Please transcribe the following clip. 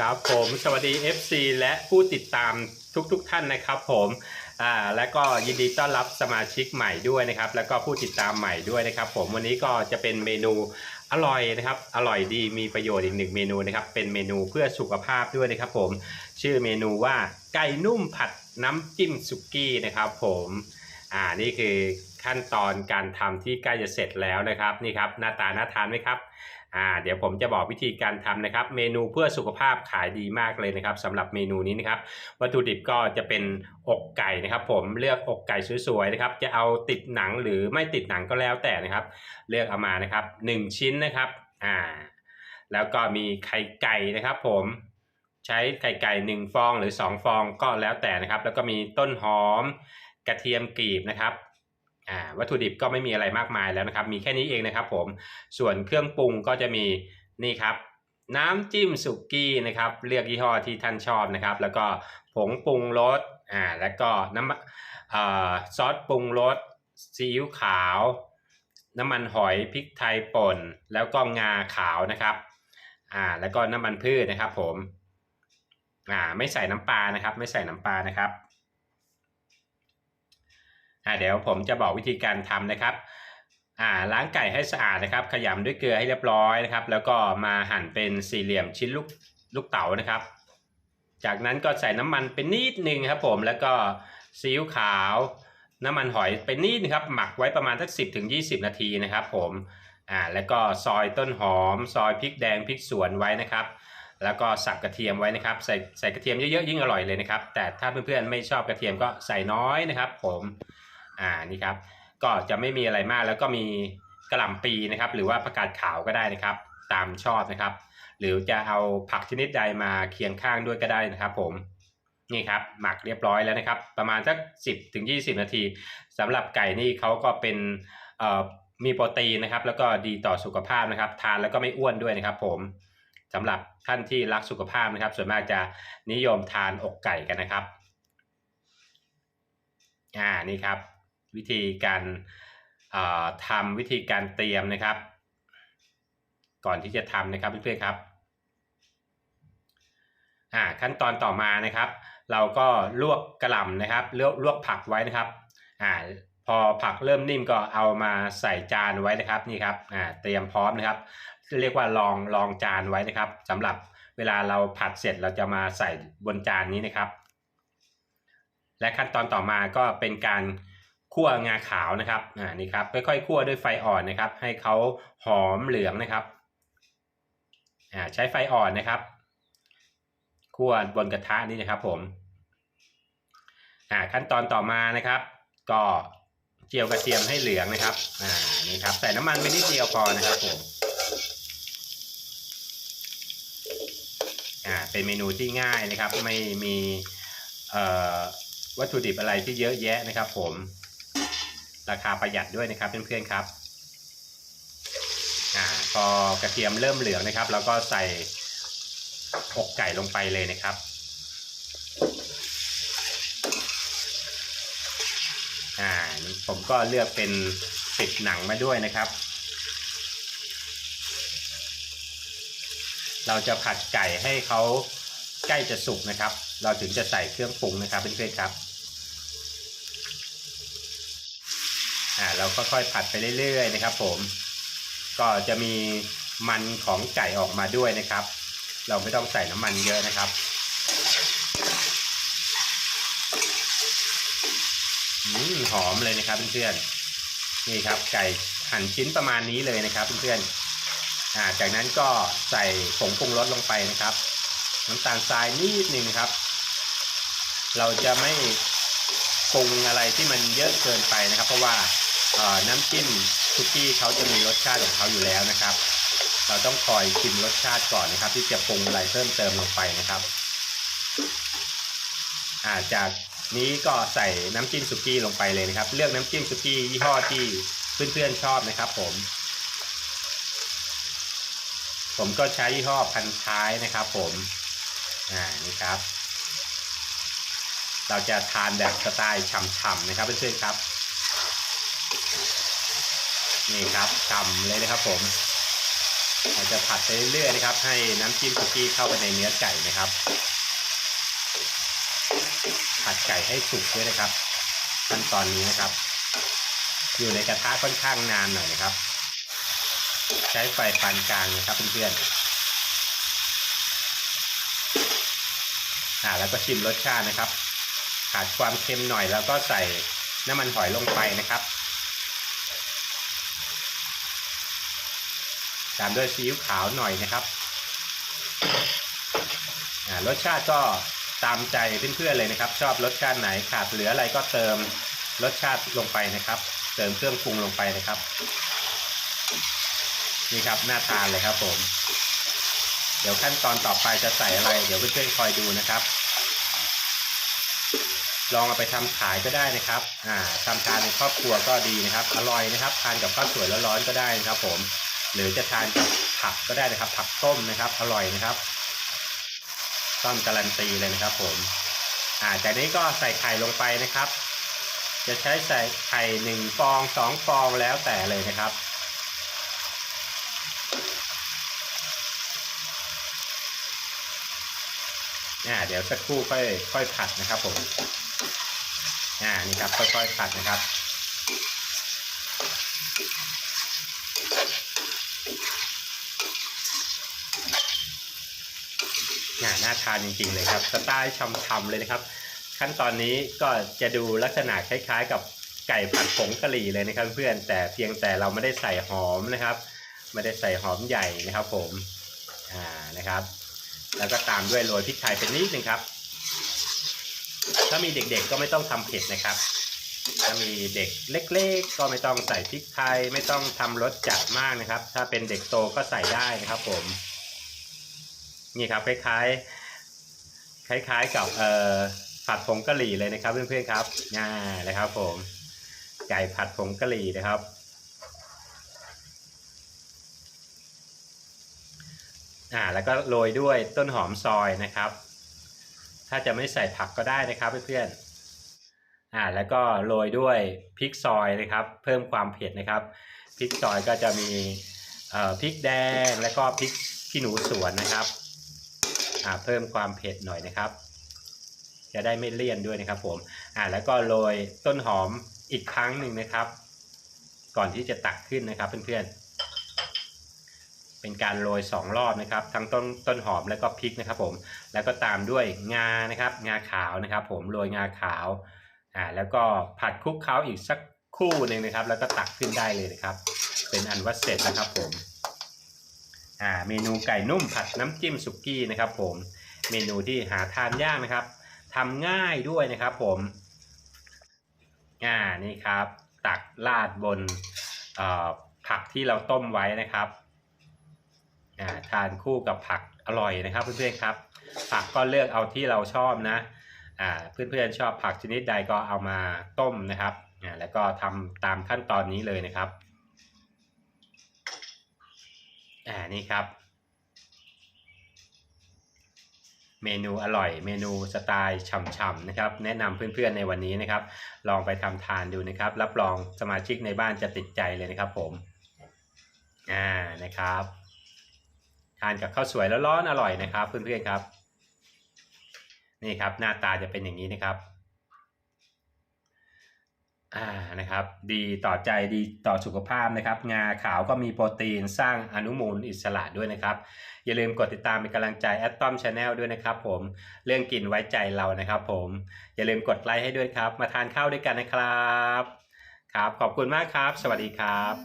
ครับผมสวัสดี FC และผู้ติดตามทุกๆทท่านนะครับผมอ่าและก็ยินดีต้อนรับสมาชิกใหม่ด้วยนะครับ แล้วก็ผู้ติดตามใหม่ด้วยนะครับ ผมวันนี้ก็จะเป็นเมนูอร่อยนะครับ อร่อยดีมีประโยชน์อีกหนึ่งเมนูนะครับ เป็นเมนูเพื่อสุขภาพด้วยนะครับ ผมชื่อเมนูว่าไก่นุ่มผัดน้ำจิ้มสุกี้นะครับ ผมอ่านี่คือขั้นตอนการทำที่ใกล้จะเสร็จแล้วนะครับนี่ครับหน้าตาน่าทานไหมครับ อ่าเดี๋ยวผมจะบอกวิธีการทำนะครับ เมนูเพื่อสุขภาพขายดีมากเลยนะครับสำหรับเมนูนี้นะครับ วัตถุดิบก็จะเป็นอกไก่นะครับ ผมเลือกอกไก่สวยๆนะครับ จะเอาติดหนังหรือไม่ติดหนังก็แล้วแต่นะครับ เลือกเอามานะครับ 1 ชิ้นนะครับอ่าแล้วก็มีไข่ไก่นะครับ ผมใช้ไข่ไก่1ฟองหรือ 2 ฟองก็แล้วแต่นะครับ แล้วก็มีต้นหอม กระเทียมกรีบนะครับ วัตถุดิบก็ไม่มีอะไรมากมายแล้วนะครับ มีแค่นี้เองนะครับผมส่วนเครื่องปรุงก็จะมีนี่ครับน้ำจิ้มสุกี้นะครับเลือกยี่ห้อที่ท่านชอบนะครับ แล้วก็ผงปรุงรสอ่าแล้วก็น้ำอซอสปรุงรสซีอิ๊วขาว น้ำมันหอยพริกไทยป่น แล้วก็งาขาวนะครับอ่าแล้วก็น้ำมันพืชนะครับผมอ่าไม่ใส่น้ำปลานะครับ ไม่ใส่น้ำปลานะครับ อ่าเดี๋ยวผมจะบอกวิธีการทำนะครับอ่าล้างไก่ให้สะอาดนะครับ ขยำด้วยเกลือให้เรียบร้อยนะครับ แล้วก็มาหั่นเป็นสี่เหลี่ยมชิ้นลูกลูกเต๋านะครับ จากนั้นก็ใส่น้ำมันเป็นนิดนึงครับผมแล้วก็ซีอิ๊วขาว น้ำมันหอยเป็นนิดนะครับ หมักไว้ประมาณสักสิบถึงยีนาทีนะครับ ผมอ่าแล้วก็ซอยต้นหอม ซอยพริกแดงพริกสวนไว้นะครับ แล้วก็สับกระเทียมไว้นะครับ ใส่ใส่กระเทียมเยอะๆยิ่งอร่อยเลยนะครับ แต่ถ้าเพื่อนๆไม่ชอบกระเทียมก็ใส่น้อยนะครับ ผม อ่านี่ครับ ก็จะไม่มีอะไรมากแล้วก็มีกระหล่ำปีนะครับ หรือว่าผักกาดขาวก็ได้นะครับ ตามชอบนะครับ หรือจะเอาผักชนิดใดมาเคียงข้างด้วยก็ได้นะครับผมนี่ครับหมักเรียบร้อยแล้วนะครับ ประมาณสัก 10ถึง20 นาทีสำหรับไก่นี่เขาก็เป็นมีโปรตีนนะครับ แล้วก็ดีต่อสุขภาพนะครับ ทานแล้วก็ไม่อ้วนด้วยนะครับ ผมสำหรับท่านที่รักสุขภาพนะครับ ส่วนมากจะนิยมทานอกไก่กันนะครับอ่านี่ครับ วิธีการทำวิธีการเตรียมนะครับ ก่อนที่จะทำนะครับเพื่อนๆครับอ่าขั้นตอนต่อมานะครับ เราก็ลวกกระหล่ำนะครับลวกลวกผักไว้นะครับอ่าพอผักเริ่มนิ่มก็เอามาใส่จานไว้นะครับนี่ครับอ่าเตรียมพร้อมนะครับ เรียกว่าลองลองจานไว้นะครับสำหรับเวลาเราผัดเสร็จเราจะมาใส่บนจานนี้นะครับ และขั้นตอนต่อมาก็เป็นการ คั่วงาขาวนะครับอ่านี่ครับค่อยๆคั่วด้วยไฟอ่อนนะครับ ให้เขาหอมเหลืองนะครับอ่าใช้ไฟอ่อนนะครับคั่วบนกระทะนี่นะครับผมอ่าขั้นตอนต่อมานะครับ ก็เจียวกระเทียมให้เหลืองนะครับอ่านี่ครับใส่น้ำมันไปนิดเดียวพอนะครับผมอ่าเป็นเมนูที่ง่ายนะครับ ไม่มีเอ่อวัตถุดิบอะไรที่เยอะแยะนะครับผม ราคาประหยัดด้วยนะครับเพื่อนๆครับอ่าพอกระเทียมเริ่มเหลืองนะครับ แล้วก็ใส่อกไก่ลงไปเลยนะครับอ่าผมก็เลือกเป็นติดหนังมาด้วยนะครับ เราจะผัดไก่ให้เขาใกล้จะสุกนะครับ เราถึงจะใส่เครื่องปรุงนะครับเพื่อนๆครับ อ่าเราก็ค่อยผัดไปเรื่อยๆนะครับ ผม ก็จะมีมันของไก่ออกมาด้วยนะครับ เราไม่ต้องใส่น้ำมันเยอะนะครับอหอมเลยนะครับเพื่อนๆนี่ครับ ไก่หั่นชิ้นประมาณนี้เลยนะครับเพื่อนๆอ่าจากนั้นก็ใส่ผงปรุงรสลงไปนะครับน้ำตาลทรายนิดหนึ่งครับ เราจะไม่ปรุงอะไรที่มันเยอะเกินไปนะครับ เพราะว่า น้ำจิ้มคุกกี้เขาจะมีรสชาติของเขาอยู่แล้วนะครับ เราต้องคอยชิมรสชาติก่อนนะครับ ที่จะปรุงอะไรเพิ่มเติมลงไปนะครับอาจากนี้ก็ใส่น้ำจิ้มสุกี้ลงไปเลยนะครับ เลือกน้ำจิ้มสุกี้ยี่ห้อที่เพื่อนๆชอบนะครับ ผม ผมก็ใช้ยี่ห้อพันท้ายนะครับ ผมอ่านี่ครับ เราจะทานแบบสไตล์ฉ่ำๆนะครับเพื่อนๆครับ นี่ครับฉ่ำเลยนะครับผมเราจะผัดไปเรื่อยๆนะครับ ให้น้ำจิ้มสุกี้เข้าไปในเนื้อไก่นะครับ ผัดไก่ให้สุกด้วยนะครับขั้นตอนนี้นะครับ อยู่ในกระทะค่อนข้างนานหน่อยนะครับ ใช้ไฟปานกลางนะครับเพื่อนๆอ่าแล้วก็ชิมรสชาตินะครับ ขาดความเค็มหน่อยแล้วก็ใส่น้ำมันหอยลงไปนะครับ ตามด้วยซีอิ๊วขาวหน่อยนะครับอ่ารสชาติก็ตามใจเพื่อนๆเลยนะครับ ชอบรสชาติไหนขาดเหลืออะไรก็เติมรสชาติลงไปนะครับ เติมเครื่องปรุงลงไปนะครับ นี่ครับน่าทานเลยครับผม เดี๋ยวขั้นตอนต่อไปจะใส่อะไร เดี๋ยวเพื่อนๆคอยดูนะครับ ลองเอาไปทำขายก็ได้นะครับ อ่าทำทานในครอบครัวก็ดีนะครับ อร่อยนะครับ ทานกับข้าวสวยร้อนๆก็ได้นะครับผม หรือจะทานกับผักก็ได้นะครับ ผักต้มนะครับ อร่อยนะครับต้อมการันตีเลยนะครับผมอ่าจากนี้ก็ใส่ไข่ลงไปนะครับ จะใช้ใส่ไข่หนึ่งฟองสองฟองแล้วแต่เลยนะครับอ่าเดี๋ยวสักครู่ค่อยค่อยผัดนะครับผมอ่านี่ครับค่อยๆผัดนะครับ น่าน่าทานจริงๆเลยครับสไตล์ชำๆเลยนะครับ ขั้นตอนนี้ก็จะดูลักษณะคล้ายๆ กับไก่ผัดผงกะหรี่เลยนะครับ เพื่อนแต่เพียงแต่เราไม่ได้ใส่หอมนะครับ ไม่ได้ใส่หอมใหญ่นะครับ ผมอ่านะครับ แล้วก็ตามด้วยโรยพริกไทยเป็นนิดนึงครับ ถ้ามีเด็กๆก็ไม่ต้องทำเผ็ดนะครับถ้ามีเด็กเล็ก ๆ ก็ไม่ต้องใส่พริกไทย ไม่ต้องทำรสจัดมากนะครับ ถ้าเป็นเด็กโตก็ใส่ได้นะครับ ผม นี่ครับคล้ายๆคล้ายๆกับเอ่อผัดผงกะหรี่เลยนะครับ เพื่อนๆครับง่ายเลยครับ ผมไก่ผัดผงกะหรี่นะครับ อ่าแล้วก็โรยด้วยต้นหอมซอยนะครับ ถ้าจะไม่ใส่ผักก็ได้นะครับเพื่อนๆอ่าแล้วก็โรยด้วยพริกซอยนะครับ เพิ่มความเผ็ดนะครับพริกซอยก็จะมีเอ่อพริกแดงแล้วก็พริกขี้หนูสวนนะครับ เพิ่มความเผ็ดหน่อยนะครับ จะได้ไม่เลี่ยนด้วยนะครับ ผมอ่าแล้วก็โรยต้นหอมอีกครั้งหนึ่งนะครับ ก่อนที่จะตักขึ้นนะครับเพื่อนๆ เป็นการโรยสองรอบนะครับ ทั้งต้นต้นหอมแล้วก็พริกนะครับ ผม แล้วก็ตามด้วยงานะครับ งาขาวนะครับ ผมโรยงาขาวอ่าแล้วก็ผัดคลุกเคล้าอีกสักคู่หนึ่งนะครับ แล้วก็ตักขึ้นได้เลยนะครับ เป็นอันว่าเสร็จนะครับผม อ่าเมนูไก่นุ่มผัดน้ำจิ้มสุกี้นะครับ ผมเมนูที่หาทานยากนะครับทำง่ายด้วยนะครับผมอ่านี่ครับ ตักราดบนผักที่เราต้มไว้นะครับาทานคู่กับผักอร่อยนะครับ เพื่อนๆครับ ผักก็เลือกเอาที่เราชอบนะเพื่อนๆชอบผักชนิดใดก็เอามาต้มนะครับแล้วก็ทำตามขั้นตอนนี้เลยนะครับ อ่านี่ครับ เมนูอร่อย เมนูสไตล์ฉ่ำๆนะครับ แนะนำเพื่อนๆในวันนี้นะครับ ลองไปทำทานดูนะครับ รับรองสมาชิกในบ้านจะติดใจเลยนะครับ ผมอ่านะครับ ทานกับข้าวสวยแล้วร้อนอร่อยนะครับ เพื่อนๆครับ นี่ครับหน้าตาจะเป็นอย่างนี้นะครับ อ่านะครับ ดีต่อใจดีต่อสุขภาพนะครับ งาขาวก็มีโปรตีนสร้างอนุมูลอิสระด้วยนะครับ อย่าลืมกดติดตามเป็นกำลังใจแอดตอมชาแนลด้วยนะครับผมเรื่องกินไว้ใจเรานะครับ ผม อย่าลืมกดไลค์ให้ด้วยครับ มาทานข้าวด้วยกันนะครับ ครับ ขอบคุณมากครับ สวัสดีครับ